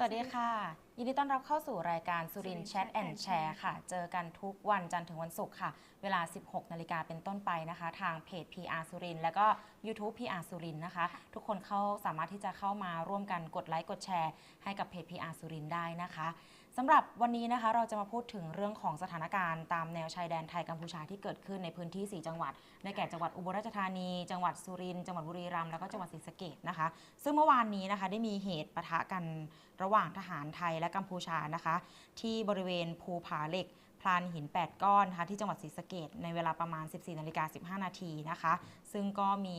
สวัสดีค่ะ ยินดีต้อนรับเข้าสู่รายการสุรินแชทแอนด์แชร์ค่ะ เจอกันทุกวันจันทร์ถึงวันศุกร์ค่ะ เวลา 16 นาฬิกาเป็นต้นไปนะคะ ทางเพจ PR สุรินทร์แล้วก็ YouTube PR สุรินทร์นะคะ ทุกคนเข้าสามารถที่จะเข้ามาร่วมกันกดไลค์กดแชร์ ให้กับเพจ PR สุรินทร์ได้นะคะ สำหรับวันนี้นะคะเราจะมาพูดถึงเรื่องของสถานการณ์ตามแนวชายแดนไทยกัมพูชาที่เกิดขึ้นในพื้นที่ 4 จังหวัด ได้แก่จังหวัดอุบลราชธานี จังหวัดสุรินทร์จังหวัดบุรีรัมย์แล้วก็จังหวัดศรีสะเกษนะคะ ซึ่งเมื่อวานนี้นะคะได้มีเหตุปะทะกันระหว่างทหารไทยและกัมพูชานะคะ ที่บริเวณภูผาเหล็กพลานหิน 8 ก้อนนะคะที่จังหวัดศรีสะเกษในเวลาประมาณ 14นาฬิกา15 นาทีนะคะ ซึ่งก็มี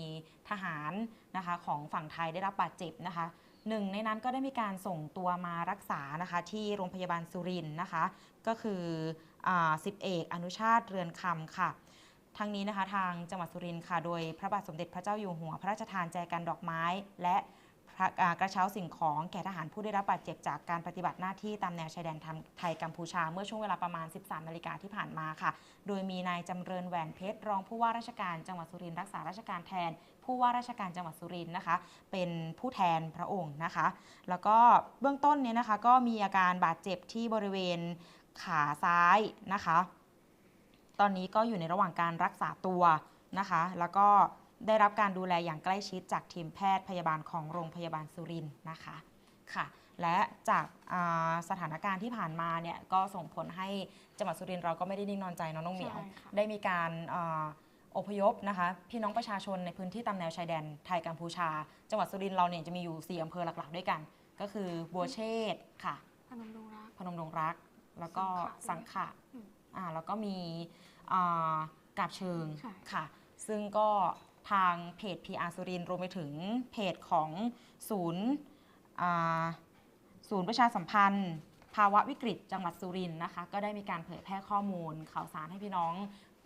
ทหารนะคะของฝั่งไทยได้รับบาดเจ็บนะคะ หนึ่งในนั้นก็ได้มีการส่งตัวมารักษานะคะที่โรงพยาบาลสุรินทร์นะคะ ก็คืออาสิบเอกอนุชาติเรือนคำค่ะทั้งนี้นะคะทางจังหวัดสุรินทร์ค่ะ โดยพระบาทสมเด็จพระเจ้าอยู่หัว พระราชทานแจกันดอกไม้ และ กระเช้าสิ่งของแก่ทหารผู้ได้รับบาดเจ็บจากการปฏิบัติหน้าที่ตามแนวชายแดนไทยกัมพูชา เมื่อช่วงเวลาประมาณ 13 นาฬิกาที่ผ่านมาค่ะ โดยมีนายจำเริญแหวนเพชร รองผู้ว่าราชการจังหวัดสุรินทร์รักษาราชการแทน ผู้ว่าราชการจังหวัดสุรินทร์นะคะ เป็นผู้แทนพระองค์นะคะ แล้วก็เบื้องต้นเนี่ยนะคะก็มีอาการบาดเจ็บที่บริเวณขาซ้ายนะคะ ตอนนี้ก็อยู่ในระหว่างการรักษาตัวนะคะ แล้วก็ ได้รับการดูแลอย่างใกล้ชิดจากทีมแพทย์พยาบาลของโรงพยาบาลสุรินทร์นะคะค่ะ และจากอ่าสถานการณ์ที่ผ่านมาเนี่ยก็ส่งผลให้จังหวัดสุรินทร์เราก็ไม่ได้นิ่งนอนใจเนาะน้องเหมียวใช่ค่ะได้มีการอ่าอพยพนะคะพี่น้องประชาชนในพื้นที่ตามแนวชายแดนไทยกัมพูชา จังหวัดสุรินทร์เราเนี่ยจะมีอยู่ 4อำเภอหลักๆ ด้วยกัน ก็คือบัวเชษฐ์ค่ะ พนมดงรักพนมดงรัก แล้วก็สัสังงขะขะอืมอ่าแล้วก็มีอ่ากาบเชิงใช่ค่ะ ซึ่งก็ ทางเพจ PR สุรินทร์รวมไปถึงเพจของศูนย์อ่าศูนย์ประชาสัมพันธ์ ภาวะวิกฤตจังหวัดสุรินทร์นะคะ ก็ได้มีการเผยแพร่ข้อมูลข่าวสารให้พี่น้อง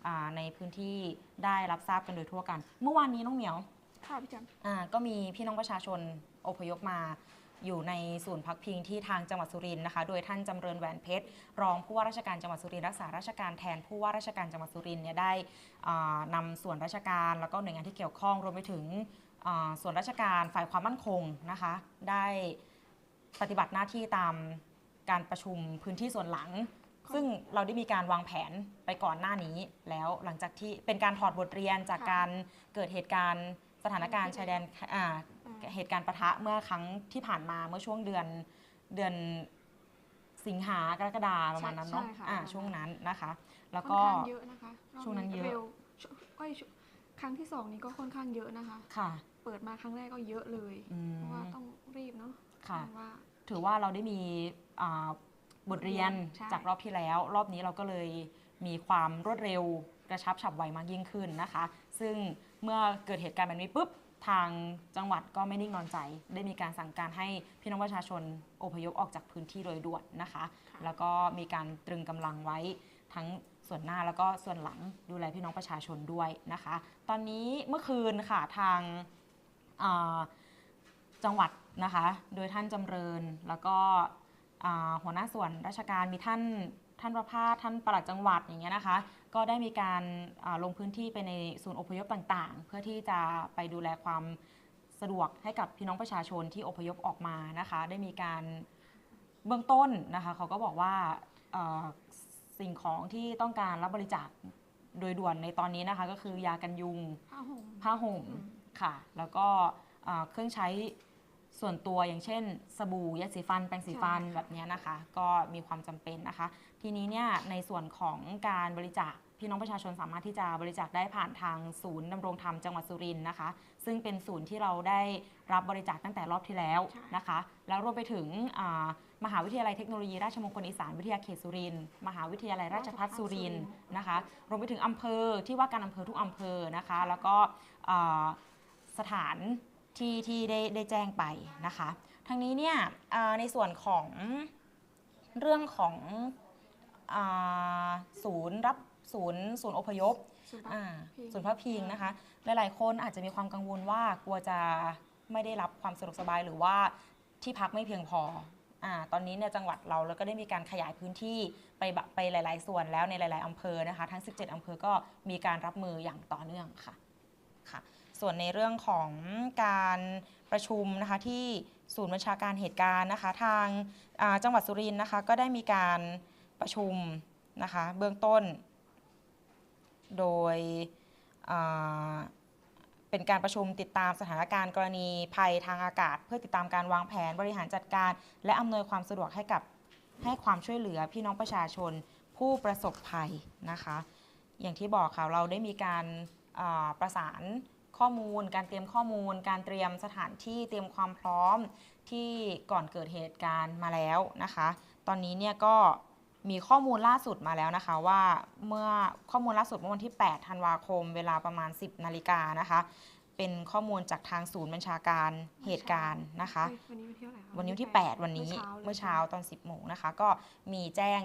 อาในพื้นที่ได้รับทราบกันโดยทั่วกัน เมื่อวานนี้น้องเหมียวค่ะพี่จันอ่าก็มีพี่น้องประชาชนอพยพมา อยู่ในศูนย์พักพิงที่ทางจังหวัดสุรินทร์นะคะ โดยท่านจำเริญแหวนเพชร รองผู้ว่าราชการจังหวัดสุรินทร์รักษาราชการแทนผู้ว่าราชการจังหวัดสุรินทร์เนี่ยได้อ่านำส่วนราชการแล้วก็หน่วยงานที่เกี่ยวข้องรวมไปถึงส่วนราชการฝ่ายความมั่นคงนะคะ ได้ปฏิบัติหน้าที่ตามการประชุมพื้นที่ส่วนหลัง ซึ่งเราได้มีการวางแผนไปก่อนหน้านี้แล้วหลังจากที่เป็นการถอดบทเรียนจากการเกิดเหตุการณ์สถานการณ์ชายแดน เหตุการณ์ปะทะเมื่อครั้งที่ผ่านมาเมื่อช่วงเดือนเดือนสิงหากรกฎาประมาณนั้นเนาะใช่ค่ะอ่าประมาณนั้นช่วงนั้นนะคะ แล้วค่อนก็ข้างเยอะนะคะรอบช่วงนั้นเยอะ ร็วช่วงเอ้ยช่วงครั้งที่สองนี้ก็ค่อนข้างเยอะนะคะ ค่ะ เปิดมาครั้งแรกก็เยอะเลย อืม เพราะว่าต้องรีบเนาะค่ะ เพราว่า ถือว่าเราได้มีอ่าบทเรียนใช่ จากรอบที่แล้ว รอบนี้เราก็เลยมีความรวดเร็วกระชับฉับไวมากยิ่งขึ้นนะคะ ซึ่งเมื่อเกิดเหตุการณ์แบบนี้ปุ๊บ ทางจังหวัดก็ไม่นิ่งนอนใจ ได้มีการสั่งการให้พี่น้องประชาชนอพยพออกจากพื้นที่โดยด่วนนะคะค่ะแล้วก็มีการตรึงกำลังไว้ทั้งส่วนหน้าแล้วก็ส่วนหลังดูแลพี่น้องประชาชนด้วยนะคะ ตอนนี้เมื่อคืนค่ะทางอ่าจังหวัดนะคะ โดยท่านจำเริญแล้วก็อ่าหัวหน้าส่วนราชการมีท่านท่านประภาสท่านปลัดจังหวัดอย่างเงี้ยนะคะ ก็ได้มีการอ่าลงพื้นที่ไปในศูนย์อพยพต่างๆ เพื่อที่จะไปดูแลความสะดวกให้กับพี่น้องประชาชนที่อพยพออกมานะคะ ได้มีการเบื้องต้นนะคะเขาก็บอกว่าเอ่อสิ่งของที่ต้องการรับบริจาคโดยด่วนในตอนนี้นะคะก็คือยากันยุงผ้าห่มผ้าห่มอืมค่ะ แล้วก็เอ่อเครื่องใช้ส่วนตัวอย่างเช่น สบู่ยาสีฟันแปรงสีฟันแบบเนี้ยนะคะ ก็มีความจำเป็นนะคะ ทีนี้เนี่ยในส่วนของการบริจาค พี่น้องประชาชนสามารถที่จะบริจาคได้ผ่านทางศูนย์ดำรงธรรมจังหวัดสุรินทร์นะคะ ซึ่งเป็นศูนย์ที่เราได้รับบริจาคตั้งแต่รอบที่แล้วนะคะ แล้วรวมไปถึงอ่ามหาวิทยาลัยเทคโนโลยีราชมงคลอีสานวิทยาเขตสุรินทร์มหาวิทยาลัยราชภัฏสุรินทร์นะคะ รวมไปถึงอำเภอที่ว่าการอำเภอทุกอำเภอนะคะ แล้วก็อ่าสถานที่ที่ได้ได้แจ้งไปนะคะทางนี้เนี่ยอ่าในส่วนของเรื่องของอาศูนย์ รับศูนย์ศูนย์อพยพสุภาพอ่าพิงศูนย์พักพิงนะคะ หลายๆ คนอาจจะมีความกังวลว่ากลัวจะไม่ได้รับความสะดวกสบายหรือว่าที่พักไม่เพียงพออ่าตอนนี้เนี่ยจังหวัดเราแล้วก็ได้มีการขยายพื้นที่ไปบะไปหลาย ๆ ส่วนแล้วในหลาย ๆอำเภอนะคะ ทั้ง 17อำเภอก็มีการรับมืออย่างต่อเนื่องค่ะค่ะ ส่วนในเรื่องของการประชุมนะคะที่ศูนย์บัญชาการเหตุการณ์นะคะ ทางอ่าจังหวัดสุรินทร์นะคะ ก็ได้มีการประชุม นะคะ เบื้องต้น โดยเป็นการประชุมติดตามสถานการณ์กรณีภัยทางอากาศ เพื่อติดตามการวางแผนบริหารจัดการ และอำนวยความสะดวกให้กับให้ความช่วยเหลือพี่น้องประชาชนผู้ประสบภัยนะคะ อย่างที่บอกค่ะเราได้มีการาประสานข้อมูล การเตรียมข้อมูล การเตรียมสถานที่เตรียมความพร้อมที่ก่อนเกิดเหตุการณ์มาแล้วนะคะ ตอนนี้เนี่ยก็ มีข้อมูลล่าสุดมาแล้วนะคะว่าเมื่อข้อมูลล่าสุดเมื่อวันที่ 8 ธันวาคม เวลาประมาณ 10 นาฬิกานะคะ เป็นข้อมูลจากทางศูนย์บัญชาการเหตุการณ์นะคะเฮ้ยวันนี้วันที่เท่าไหร่คะวันนี้วันที่แปด8วันนี้เมื่เมื่ออเช้าเช้าเลยตอน 10โมงนะคะ ก็มีแจ้ง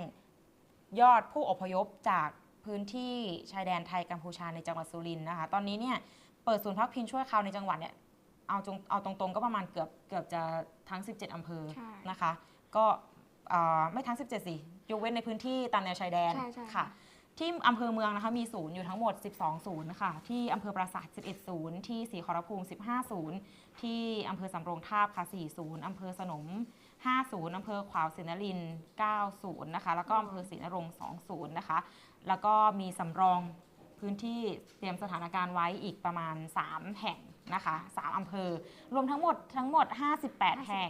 ยอดผู้อพยพจากพื้นที่ชายแดนไทยกัมพูชาในจังหวัดสุรินทร์นะคะ ตอนนี้เนี่ยเปิดศูนย์พักพิงชั่วคราวในจังหวัดเนี่ยเอาจงเอาตรงๆก็ประมาณเกือบเกือบจะทั้ง 17 อำเภอใช่นะคะ ก็เอ่อ ไม่ทั้ง 17 สิยกเว้นในพื้นที่ตามแนวชายแดนใช่ใช่ ค่ะ ที่อำเภอเมืองนะคะมีศูนย์อยู่ทั้งหมด 12 ศูนย์ค่ะที่อำเภอปราสาท 11 ศูนย์ที่ศรีขอรภูมิ 15 ศูนย์ที่อำเภอสำโรงทาบค่ะ 4 ศูนย์อำเภอสนม 5 ศูนย์อำเภอขวาวศรีนรินทร์9 ศูนย์นะคะแล้วก็อำเภอศรีนรงค์2ศูนย์นะคะแล้วก็มีสำรองพื้นที่เตรียมสถานการณ์ไว้อีกประมาณ 3 แห่งนะคะ3อำเภอรวมทั้งหมดทั้งหมด 58 แห่ง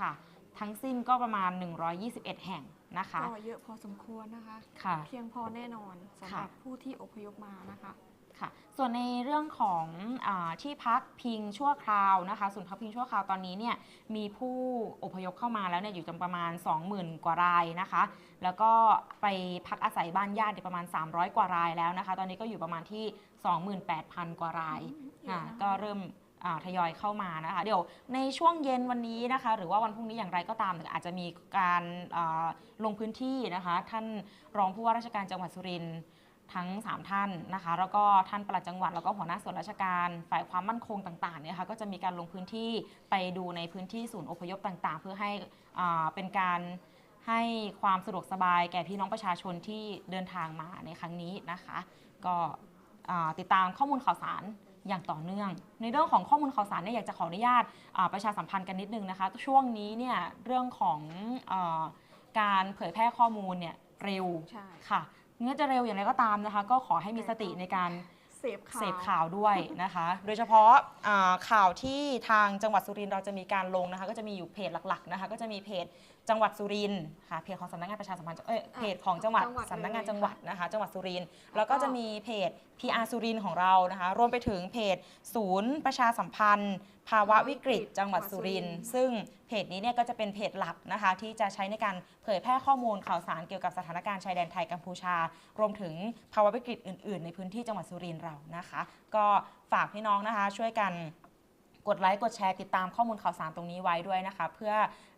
ค่ะ ทั้งสิ้นก็ประมาณ 121 แห่งนะคะก็เยอะพอสมควรนะคะค่ะเพียงพอแน่นอนสำหค่ะรับผู้ที่อพยพมานะคะค่ะส่วนในเรื่องของอาที่พักพิงชั่วคราวนะคะศูนย์พักพิงชั่วคราวตอนนี้เนี่ยมีผู้อพยพเข้ามาแล้วเนี่ยอยู่จำประมาณ 20,000 กว่ารายนะคะ แล้วก็ไปพักอาศัยบ้านญาติเนี่ยประมาณ 300 กว่ารายแล้วนะคะ ตอนนี้ก็อยู่ประมาณที่ 28,000 กว่ารายเยอะอ่านะคะก็เริ่มอ่า ทยอยเข้ามานะคะ เดี๋ยวในช่วงเย็นวันนี้นะคะ หรือว่าวันพรุ่งนี้อย่างไรก็ตามอาจจะมีการลงพื้นที่นะคะ ท่านรองผู้ว่าราชการจังหวัดสุรินทร์ทั้ง 3 ท่านนะคะ แล้วก็ท่านปลัดจังหวัด แล้วก็หัวหน้าส่วนราชการ ฝ่ายความมั่นคงต่างๆเนี่ยค่ะ ก็จะมีการลงพื้นที่ไปดูในพื้นที่ศูนย์อพยพต่างๆ เพื่อให้เป็นการให้ความสะดวกสบายแก่พี่น้องประชาชนที่เดินทางมาในครั้งนี้นะคะ ก็ติดตามข้อมูลข่าวสาร อย่างต่อเนื่อง ในเรื่องของข้อมูลข่าวสารเนี่ยอยากจะขออนุญาตอ่าประชาสัมพันธ์กันนิดนึงนะคะ ช่วงนี้เนี่ยเรื่องของอาการเผยแพร่ข้อมูลเนี่ยเร็วใช่ค่ะเนื้อจะเร็วอย่างไรก็ตามนะคะ ก็ขอให้มีสติในการ เสพข่าว เสพข่าวด้วยนะคะ โดยเฉพาะอ่าข่าวที่ทางจังหวัดสุรินทร์เราจะมีการลงนะคะ ก็จะมีอยู่เพจหลักๆนะคะ ก็จะมีเพจจังหวัดสุรินทร์ค่ะเพจของสำนักงานประชาสัมพันธ์เอ้ยเพจของจังหวัดจังหวัดสำนักงานเลยจังหวัดนะคะ จังหวัดสุรินทร์แล้แล้ววก็ก็จะมีเพจ PR สุรินทร์ของเรานะคะ รวมไปถึงเพจศูนย์ประชาสัมพันธ์ ภาวะวิกฤตจังหวัดสุรินทร์ซึ่งเพจนี้เนี่ยก็จะเป็นเพจหลักนะคะ ที่จะใช้ในการเผยแพร่ข้อมูลข่าวสารเกี่ยวกับสถานการณ์ชายแดนไทยกัมพูชา รวมถึงภาวะวิกฤตอื่น ๆ ในพื้นที่จังหวัดสุรินทร์เรานะคะ ก็ฝากพี่น้องนะคะ ช่วยกันกดไลค์กดแชร์ติดตามข้อมูลข่าวสารตรงนี้ไว้ด้วยนะคะ เพื่อ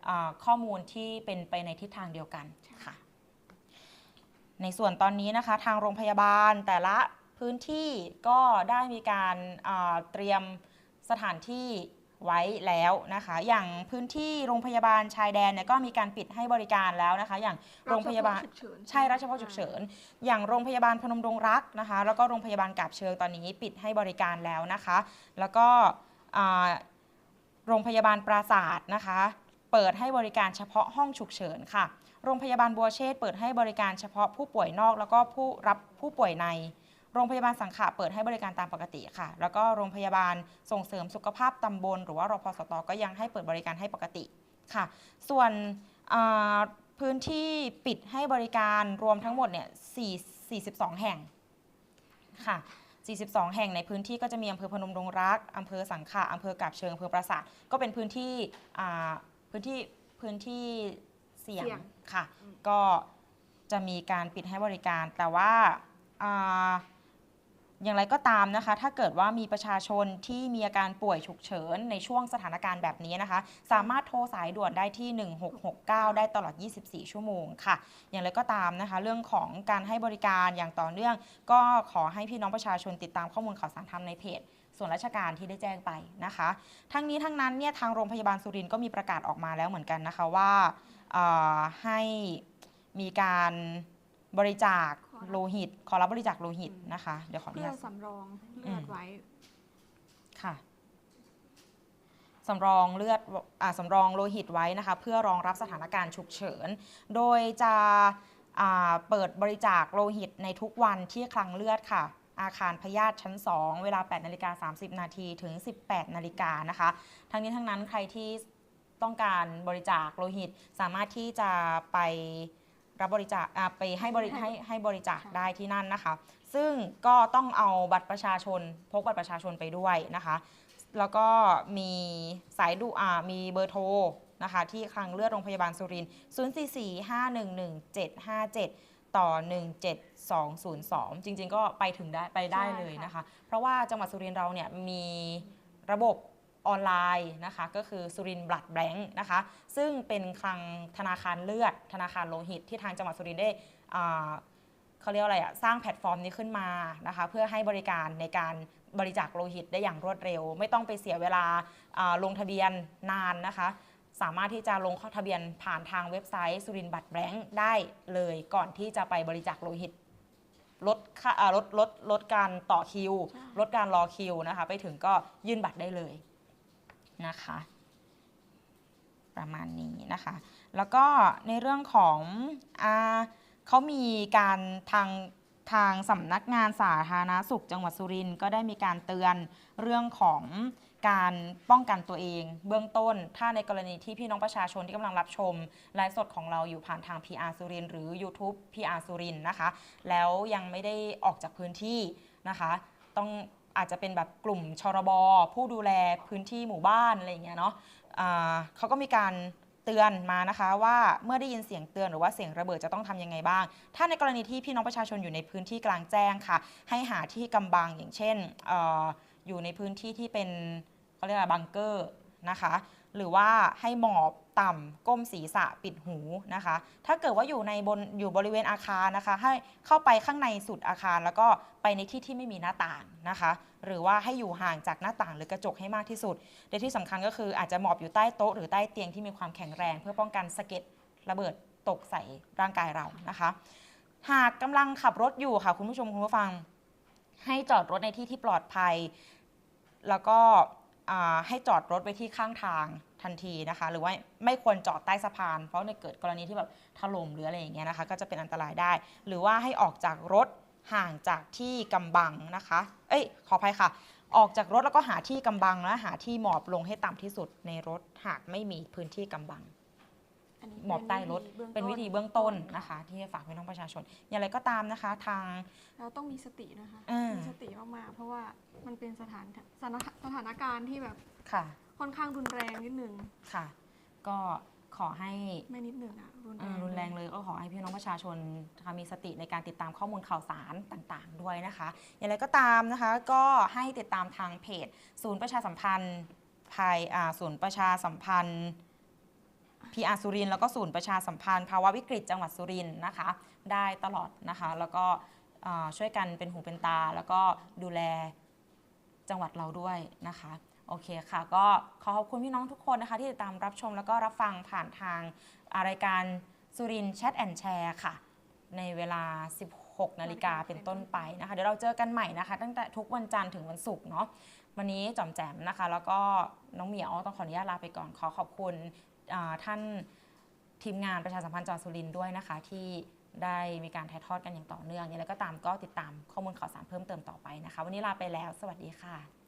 อข้อมูลที่เป็นไปในทิศทางเดียวกันค่ะ ในส่วนตอนนี้นะคะ ทางโรงพยาบาลแต่ละพื้นที่ก็ได้มีการเตรียม สถานที่ไว้แล้วนะคะ อย่างพื้นที่โรงพยาบาลชายแดนเนี่ยก็มีการปิดให้บริการแล้วนะคะ อย่างโรงพยาบาลฉุกเฉินใช่รัชเฉพาะฉุกเฉิน อย่างโรงพยาบาลพนมดงรักนะคะ แล้วก็โรงพยาบาลกาบเชิงตอนนี้ปิดให้บริการแล้วนะคะ แล้วก็อ่าโรงพยาบาลปราศาสตร์นะคะ เปิดให้บริการเฉพาะห้องฉุกเฉินค่ะ โรงพยาบาลบัวเชษฐ์เปิดให้บริการเฉพาะผู้ป่วยนอก แล้วก็ผู้รับผู้ป่วยใน โรงพยาบาลสังขะเปิดให้บริการตามปกติค่ะ แล้วก็โรงพยาบาลส่งเสริมสุขภาพตำบล หรือว่ารพสตก็ยังให้เปิดบริการให้ปกติค่ะ ส่วนอ่าพื้นที่ปิดให้บริการรวมทั้งหมดเนี่ย4 42 แห่งค่ะ 42 แห่งในพื้นที่ก็จะมีอำเภอพนมดงรัก อำเภอสังขะอำเภอกาบเชิงอำเภอปราสาท ก็เป็นพื้นที่อ่าพื้นที่พื้นที่เสี่ยงเสี่ยงค่ะอืมก็จะมีการปิดให้บริการแต่ว่า อย่างไรก็ตามนะคะ ถ้าเกิดว่ามีประชาชนที่มีอาการป่วยฉุกเฉิน ในช่วงสถานการณ์แบบนี้นะคะ สามารถโทรสายด่วนได้ที่ 1669 ได้ตลอด 24 ชั่วโมงค่ะ อย่างไรก็ตามนะคะ เรื่องของการให้บริการอย่างต่อเนื่อง ก็ขอให้พี่น้องประชาชนติดตามข้อมูลข่าวสารทางในเพจส่วนราชการที่ได้แจ้งไปนะคะ ทั้งนี้ทั้งนั้นเนี่ยทางโรงพยาบาลสุรินทร์ก็มีประกาศออกมาแล้วเหมือนกันนะคะว่าให้มีการบริจาค โลหิต ขอรับบริจาคโลหิตนะคะ เดี๋ยวขออนุเพื่อญาตสำรองอืเลือมดไว้ ค่ะสำรองเลือดอ่าสำรองโลหิตไว้นะคะ เพื่อรองรับสถานการณ์ฉุกเฉิน โดยจะอ่าเปิดบริจาคโลหิตในทุกวันที่คลังเลือดค่ะ อาคารพยาธิชั้น 2 เวลา 8นาฬิกา30 นาทีถึง 18นาฬิกานะคะ ทั้งนี้ทั้งนั้นใครที่ต้องการบริจาคโลหิตสามารถที่จะไป รับบริจาคอ่าไปให้บริให้ให้บริจาคได้ที่นั่นนะคะ ซึ่งก็ต้องเอาบัตรประชาชน พกบัตรประชาชนไปด้วยนะคะ แล้วก็มีสายดูอามีเบอร์โทรนะคะที่คลังเลือดโรงพยาบาลสุรินทร์044-511-757ต่อ 17202 จริง ๆ ก็ไปถึงได้ไปได้ใช่เลยค่ะนะคะ เพราะว่าจังหวัดสุรินทร์เราเนี่ยมีระบบ ออนไลน์นะคะก็คือสุรินทร์บลัดแบงค์นะคะซึ่งเป็นคลังธนาคารเลือด ธนาคารโลหิตที่ทางจังหวัดสุรินทร์ได้อ่าเขาเรียกว่าอะไรอะสร้างแพลตฟอร์มนี้ขึ้นมานะคะเพื่อให้บริการในการบริจาคโลหิตได้อย่างรวดเร็ว ไม่ต้องไปเสียเวลาอ่าลงทะเบียนนานนะคะสามารถที่จะลงเข้าทะเบียนผ่านทางเว็บไซต์สุรินทร์บัตรแบงค์ได้เลยก่อนที่จะไปบริจาคโลหิตลดค่าอ่าลดลดลดการต่อคิวใช่ลดการรอคิวนะคะไปถึงก็ยื่นบัตรได้เลย นะคะ ประมาณนี้นะคะ แล้วก็ในเรื่องของอเขามีการทางทางสำนักงานสาธารณสุขจังหวัดสุรินทร์ก็ได้มีการเตือนเรื่องของการป้องกันตัวเอง เบื้องต้น ถ้าในกรณีที่พี่น้องประชาชนที่กำลังรับชมไลฟ์สดของเราอยู่ผ่านทาง PR สุรินทร์หรือ YouTube PR สุรินทร์นะคะ แล้วยังไม่ได้ออกจากพื้นที่นะคะ ต้อง อาจจะเป็นแบบกลุ่มชรบผู้ดูแลพื้นที่หมู่บ้านอะไรอย่างเงี้ยเนาะเขาก็มีการเตือนมานะคะว่าเมื่อได้ยินเสียงเตือนหรือว่าเสียงระเบิดจะต้องทำยังไงบ้าง ถ้าในกรณีที่พี่น้องประชาชนอยู่ในพื้นที่กลางแจ้งค่ะ ให้หาที่กำบังอย่างเช่นอออยู่ในพื้นที่ที่เป็นเขาเรียกว่าบังเกอร์นะคะ หรือว่าให้หมอบ ต่ำก้มศีรษะปิดหูนะคะ ถ้าเกิดว่าอยู่ในบนอยู่บริเวณอาคารนะคะ ให้เข้าไปข้างในสุดอาคาร แล้วก็ไปในที่ที่ไม่มีหน้าต่างนะคะ หรือว่าให้อยู่ห่างจากหน้าต่างหรือกระจกให้มากที่สุดและที่สำคัญก็คืออาจจะหมอบอยู่ใต้โต๊ะหรือใต้เตียงที่มีความแข็งแรง เพื่อป้องกันสะเก็ดระเบิดตกใส่ร่างกายเรานะคะ หากกำลังขับรถอยู่ค่ะคุณผู้ชมคุณผู้ฟัง ให้จอดรถในที่ที่ปลอดภัย แล้วก็ให้จอดรถไว้ที่ข้างทาง ทันทีนะคะ หรือว่าไม่ควรจอดใต้สะพาน เพราะในเกิดกรณีที่แบบถล่มหรืออะไรอย่างเงี้ยนะคะ ก็จะเป็นอันตรายได้ หรือว่าให้ออกจากรถห่างจากที่กำบังนะคะ เอ้ย ขออภัยค่ะ ออกจากรถแล้วก็หาที่กำบังและหาที่หมอบลงให้ต่ำที่สุดในรถหากไม่มีพื้นที่กำบังอันนี้หมอบใต้รถเป็นวิธีเบื้องต้นนะคะ ที่ฝากพี่น้องประชาชน อย่างไรก็ตามนะคะทางเราต้องมีสตินะคะอ่ามีมีสติมากๆเพราะว่ามันเป็นสถานสถานสถานการณ์ที่แบบค่ะ ค่อนข้างรุนแรงนิดนึงค่ะ ก็ขอให้ไม่นิดนึงอะรุนแรเอ่องรุนแรงเลยก็ขอให้พี่น้องประชาชนนะคะมีสติในการติดตามข้อมูลข่าวสารต่างๆ ด้วยนะคะ อย่างไรก็ตามนะคะ ก็ให้ติดตามทางเพจ ศูนย์ประชาสัมพันธ์ภายอ่าศูนย์ประชาสัมพันธ์พีอาสุรินทร์แล้วก็ศูนย์ประชาสัมพันธ์ภาวะวิกฤตจังหวัดสุรินทร์นะคะ ได้ตลอดนะคะ แล้วก็อ่าช่วยกันเป็นหูเป็นตา แล้วก็ดูแลจังหวัดเราด้วยนะคะ โอเคค่ะ ก็ขอขอบคุณพี่น้องทุกคนนะคะ ที่ติดตามรับชมแล้วก็รับฟังผ่านทางรายการสุรินแชทแอนแชร์ค่ะ ในเวลา 16 นาฬิกาเป็นต้นไปนะคะ เดี๋ยวเราเจอกันใหม่นะคะ ตั้งแต่ทุกวันจันทร์ถึงวันศุกร์เนาะวันนี้จอมแจมนะคะ แล้วก็น้องเหมียวต้องขออนุญาตลาไปก่อนขอขอบคุณท่านทีมงานประชาสัมพันธ์จังหวัดสุรินด้วยนะคะ ที่ได้มีการถ่ายทอดกันอย่างต่อเนื่องอย่างไรก็ตามก็ติดตามข้อมูลข่าวสารเพิ่มเติมต่อไปนะคะ วันนี้ลาไปแล้ว สวัสดีค่ะ